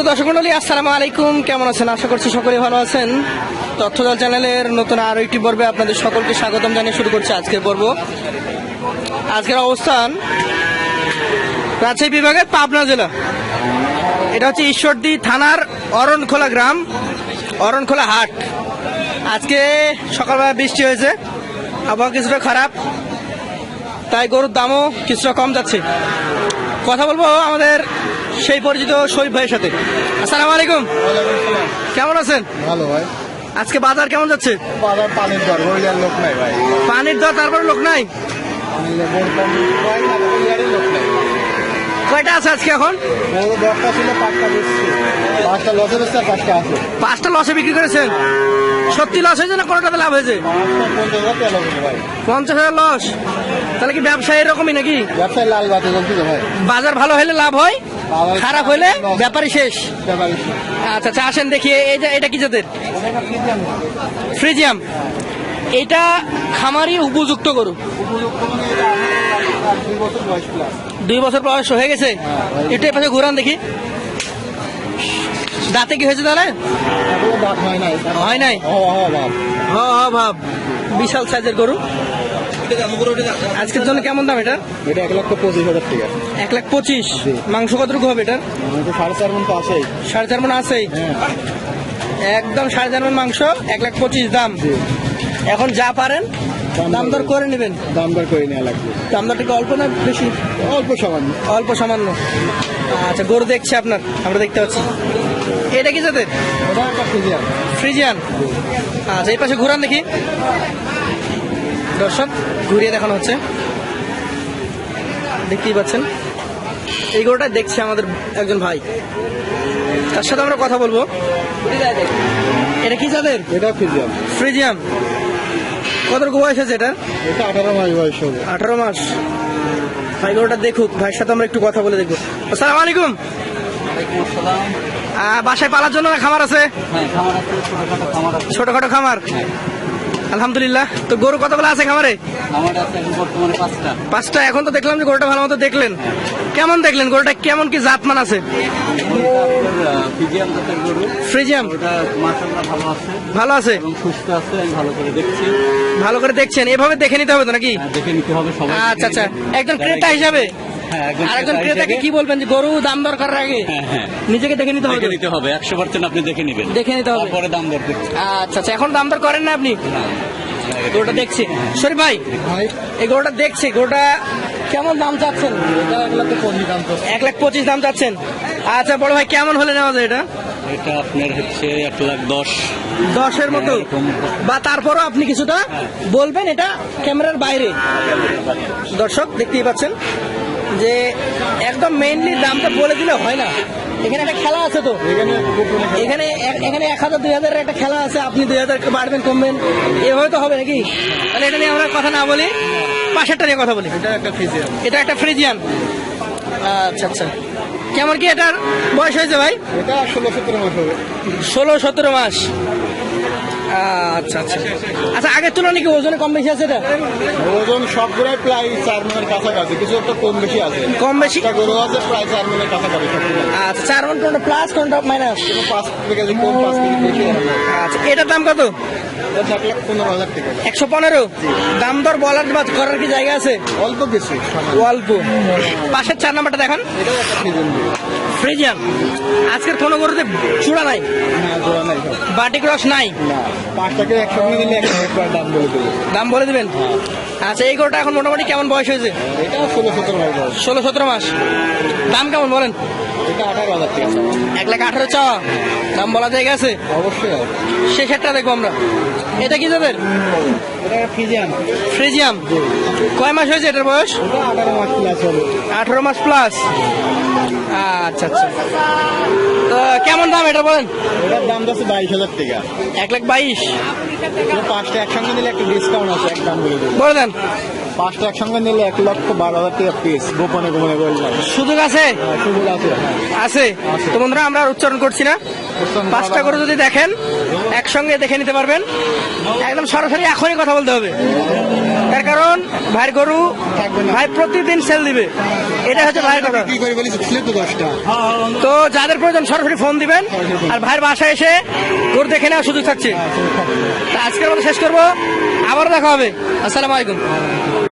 সুপ্রিয় দর্শক মন্ডলী, আসসালামু আলাইকুম। কেমন আছেন? আশা করছি সকলে ভালো আছেন। তথ্যদল চ্যানেলের নতুন আরও একটি পর্বে আপনাদের সকলকে স্বাগতম জানিয়ে শুরু করছি আজকের পর্ব। আজকের অবস্থান রাজশাহী বিভাগের পাবনা জেলা। এটা হচ্ছে ঈশ্বরদী থানার অরণখোলা গ্রাম, অরণখোলা হাট। আজকে সকালবেলা বৃষ্টি হয়েছে, আবহাওয়া কিছুটা খারাপ, তাই গরুর দামও কিছুটা কম যাচ্ছে। কথা বলব আমাদের সেই পরিচিত শরীফ ভাইয়ের সাথে। আসসালামু আলাইকুম। কেমন আছেন? ভালো ভাই। আজকে বাজার কেমন যাচ্ছে? বাজার পানির দর হইলার লোক নাই ভাই। পানির দর তারপরে লোক নাই? কয়টা আছে আজকে এখন? পাঁচটা লসে বিক্রি করেছেন? সত্যি লস হয়েছে না কোনোটাতে লাভ হয়েছে? পঞ্চাশ হাজার লস তাহলে কি ব্যবসা এরকমই নাকি? ব্যবসায় লাল বাতি ভাই। বাজার ভালো হলে লাভ হয়? খারাপ হলে ব্যাপারই শেষ। আচ্ছা আচ্ছা আসেন দেখি যে এটা কি জাতের ফ্রিজিয়াম এটা খামারি উপযুক্ত গরু। দুই বছর বয়স প্লাস দুই বছর বয়স হয়ে গেছে? একটু এ পাশে ঘুরান দেখি। দাঁতে কি হয়েছে তাহলে? হয় নাই। হয় হ ভাব। বিশাল সাইজের গরু। আজকের জন্য কেমন দাম এটা? এটা এক লক্ষ পঁচিশ হাজার টাকা। এক লাখ পঁচিশ। মাংস কতটুকু হবে এটা? সাড়ে চার মন তো আছেই। সাড়ে চার মন আছেই? হ্যাঁ। একদম সাড়ে চার মন মাংস এক লাখ পঁচিশ দাম। এখন যা পারেন দাম দর করে নেবেন। দাম দর করে নেওয়া লাগবে। দাম দরটা কি অল্প না বেশি? অল্প সামান্য। অল্প সামান্য। আচ্ছা গরু দেখছি আপনার আমরা দেখতে পাচ্ছি। এটা কি যাদের ফিজিয়ার ফ্রিজিয়ান। আচ্ছা এই পাশে ঘুরান দেখি। দর্শক ঘুরিয়ে দেখানো হচ্ছে। দেখতেই পাচ্ছেন। এই গরুটা দেখছে আমাদের একজন ভাই। তার সাথে আমরা কথা বলব। এটা কি যাদের এটা ফিজিয়ার ফ্রিজিয়াম কতটুকু বয়স আছে এটা? এটা আঠারো মাস বয়স হবে। আঠারো মাস। ভাই গরুটা দেখুক। ভাইয়ের সাথে আমরা একটু কথা বলে দেখব। আসসালামু আলাইকুম। বাসায় পালার জন্য খামার আছে? ছোটখাটো খামার আলহামদুলিল্লাহ। তো গরু কতগুলো আছে খামারে? আছে পাঁচটা। এখন তো দেখলাম যে গরুটা ভালো মতো দেখলেন। কেমন দেখলেন? গরুটা কেমন কি আছে? ফিজিয়াম জাতের গরু। ফ্রিজিয়াম ভালো আছে। ভালো আছে? আছে করে দেখছেন? এভাবে দেখে নিতে হবে তো নাকি? হ্যাঁ, আচ্ছা আচ্ছা। একজন ক্রেতা হিসাবে? আরেকজন ক্রেতা ক্রেতাকে কি বলবেন যে গরু দাম দর করার আগে? হ্যাঁ হ্যাঁ। নিজেকে দেখে নিতে হবে। নিতে হবে একশো পার্সেন্ট আপনি দেখে নেবেন। দেখে নিতে হবে। পরে দাম দর আচ্ছা আচ্ছা এখন দাম দর করেন না আপনি? গরুটা দেখছি। শরীফ ভাই এই গরুটা দেখছি গরুটা কেমন দাম চাচ্ছেন? এক লাখ পঁচিশ দাম চাচ্ছেন। আচ্ছা বড় ভাই কেমন হলে নেওয়া যায় এটা? এটা আপনার হচ্ছে এক লাখ দশ। দশের মতো। বা তারপরও আপনি কিছুটা বলবেন এটা ক্যামেরার বাইরে। দর্শক দেখতেই পাচ্ছেন। যে একদম মেইনলি দামটা বলে দিলে হয় না। এখানে একটা খেলা আছে তো। এখানে এখানে এক- হাজার দুই হাজারের একটা খেলা আছে। আপনি দুই হাজার বাড়বেন কমবেন। এভাবে তো হবে নাকি? তাহলে এটা নিয়ে আমরা কথা না বলি পাশেরটা নিয়ে কথা বলি। এটা একটা ফিজিয়ার এটা একটা ফ্রিজিয়ান। আচ্ছা আচ্ছা। কেমন কি এটার বয়স হয়েছে ভাই? এটা ষোলো সতেরো মাস হবে। ষোলো সতেরো মাস। আচ্ছা আচ্ছা। আচ্ছা আগের তুলনায় কি ওজনে কম বেশি আছে এটা? ওজন সবগুলাই প্রায় চার মনের কাছাকাছি কিছু একটা কম বেশি আছে। কম বেশি? গরু আছে প্রায় চার মনের কাছাকাছি আচ্ছা চার মন কোনটা প্লাস কোনটা মাইনাস কোনো পাঁচ কেজি কম পাঁচ কেজি বেশি আচ্ছা এটার দাম কত? একশো পনেরো? দাম দর বলার বা করার কি জায়গা আছে? অল্প কিছু। অল্প। পাশের চার নাম্বারটা দেখান। ফ্রিজিয়ান আজকের কোনো গরুতে চূড়া নাই? না জোড়া নাই। সব বাটিক রস নাই না পাঁচ টাকা একসঙ্গে নিলে এক হাজার টাকার দাম বলে দেবে। দাম বলে দিবেন? আচ্ছা এই গরুটা এখন মোটামুটি কেমন বয়স হয়েছে? এটা ষোলো সতেরো মাস বয়স। ষোলো সতেরো মাস। দাম কেমন বলেন? এটা আঠারো হাজার টাকা এক লাখ আঠারো চাওয়া। দাম বলা জায়গা আছে অবশ্যই হবে। শেষেরটা দেখব আমরা। এটা কি যাদের ফ্রিজিয়াম কয় মাস হয়েছে এটার বয়স? আঠারো মাস প্লাস হবে। আঠারো মাস প্লাস আচ্ছা আচ্ছা। তো কেমন দাম এটা বলেন? এটার দাম যাচ্ছে বাইশ হাজার টাকা। এক লাখ বাইশ। পাঁচটা একসঙ্গে নিলে একটা ডিসকাউন্ট আছে এক দাম বলে দেবে। বলে দেন। পাঁচটা একসঙ্গে নিলে এক লক্ষ বারো হাজার টাকা পিস গোপনে গোপনে বললাম সুযোগ আছে? হ্যাঁ, সুযোগ আছে হ্যাঁ। আছে। তো বন্ধুরা আমরা উচ্চারণ করছি না। পাঁচটা করে যদি দেখেন একসঙ্গে দেখে নিতে পারবেন। একদম সরাসরি এখনই কথা বলতে হবে। কার কারণ ভাইয়ের গরু ভাই প্রতিদিন সেল দিবে। এটা হচ্ছে ভাইয়ের কথা। তো যাদের প্রয়োজন সরাসরি ফোন দিবেন। আর ভাইয়ের বাসায় এসে গরু দেখে নেওয়ার সুযোগ থাকছে। তা আজকের মতো শেষ করব। আবার দেখা হবে। আসসালামু আলাইকুম।